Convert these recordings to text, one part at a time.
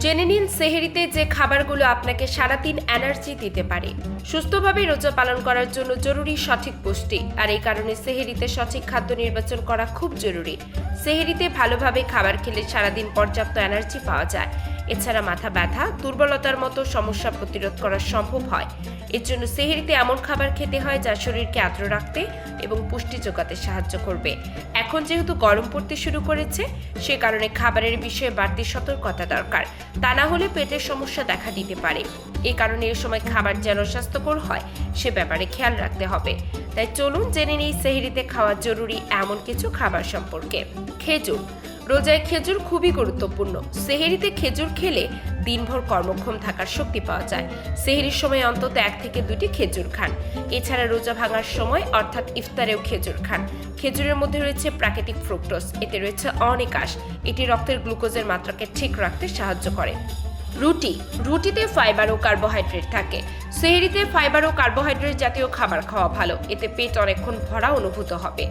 জেনে নিন সেহেরিতে যে খাবারগুলো আপনাকে সারাদিন এনার্জি দিতে পারে। সুস্থভাবে রোজা পালন করার জন্য জরুরি সঠিক পুষ্টি। আর এই কারণে সেহেরিতে সঠিক খাদ্য নির্বাচন করা খুব জরুরি। সেহেরিতে ভালোভাবে খাবার খেলে সারাদিন পর্যাপ্ত এনার্জি পাওয়া যায়। এছাড়া মাথা ব্যথা, দুর্বলতার মতো সমস্যা প্রতিরোধ করা সম্ভব হয়। এর জন্য সেহেরিতে এমন খাবার খেতে হয় যা শরীরকে আর্দ্র রাখতে এবং পুষ্টি যোগাতে সাহায্য করবে। এখন যেহেতু গরম পড়তে শুরু করেছে, সে কারণে খাবারের বিষয়ে বাড়তি সতর্কতা দরকার। তা না হলে পেটের সমস্যা দেখা দিতে পারে। এই কারণে এই সময় খাবার যেন স্বাস্থ্যকর হয়, সে ব্যাপারে খেয়াল রাখতে হবে। তাই চলুন জেনে নিই সেহেরিতে খাওয়া জরুরি এমন কিছু খাবার সম্পর্কে। খেজুর। রোজায় খেজুর খুবই গুরুত্বপূর্ণ। সেহেরিতে খেজুর খেলে দিনভর কর্মক্ষম থাকার শক্তি পাওয়া যায়। সেহেরির সময় অন্তত এক থেকে দুটি খেজুর খান। এছাড়া রোজা ভাঙার সময় অর্থাৎ ইফতারেও খেজুর খান। খেজুরের মধ্যে রয়েছে প্রাকৃতিক ফ্রুক্টোস এতে রয়েছে অনেক আশ। এটি রক্তের গ্লুকোজের মাত্রাকে ঠিক রাখতে সাহায্য করে। রুটি, রুটিতে ফাইবার ও কার্বোহাইড্রেট থাকে। সেহেরিতে ফাইবার ও কার্বোহাইড্রেট জাতীয় খাবার খাওয়া ভালো, এতে পেট অনেকক্ষণ ভরা অনুভূত হবে।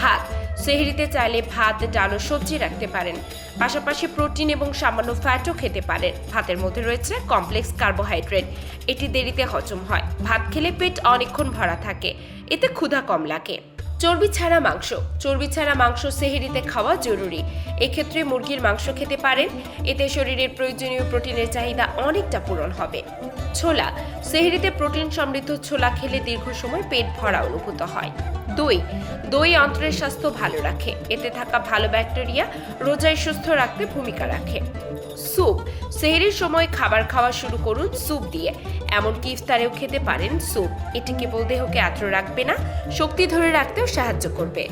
ভাত, সেহেরিতে চাইলে ভাত, ডাল ও সবজি রাখতে পারেন। পাশাপাশি প্রোটিন এবং সামান্য ফ্যাটও খেতে পারেন। ভাতের মধ্যে রয়েছে কমপ্লেক্স কার্বোহাইড্রেট এটি দেরিতে হজম হয়। ভাত খেলে পেট অনেকক্ষণ ভরা থাকে, এতে ক্ষুধা কম লাগে। চর্বি ছাড়া মাংস। চর্বি ছাড়া মাংস সেহেরিতে খাওয়া জরুরি। এক্ষেত্রে মুরগির মাংস খেতে পারেন। এতে শরীরের প্রয়োজনীয় প্রোটিনের চাহিদা অনেকটা পূরণ হবে। ছোলা। সেহেরিতে প্রোটিন সমৃদ্ধ ছোলা খেলে দীর্ঘ সময় পেট ভরা অনুভূত হয়। দই। দই অন্ত্রের স্বাস্থ্য ভালো রাখে। এতে থাকা ভালো ব্যাকটেরিয়া রোজায় সুস্থ রাখতে ভূমিকা রাখে। স্যুপ। সেহেরির সময় খাবার খাওয়া শুরু করুন স্যুপ দিয়ে। এমনকি ইফতারেও খেতে পারেন স্যুপ। এটি কেবল দেহকে আর্দ্র রাখবে না, শক্তি ধরে রাখতেও সাহায্য করবে।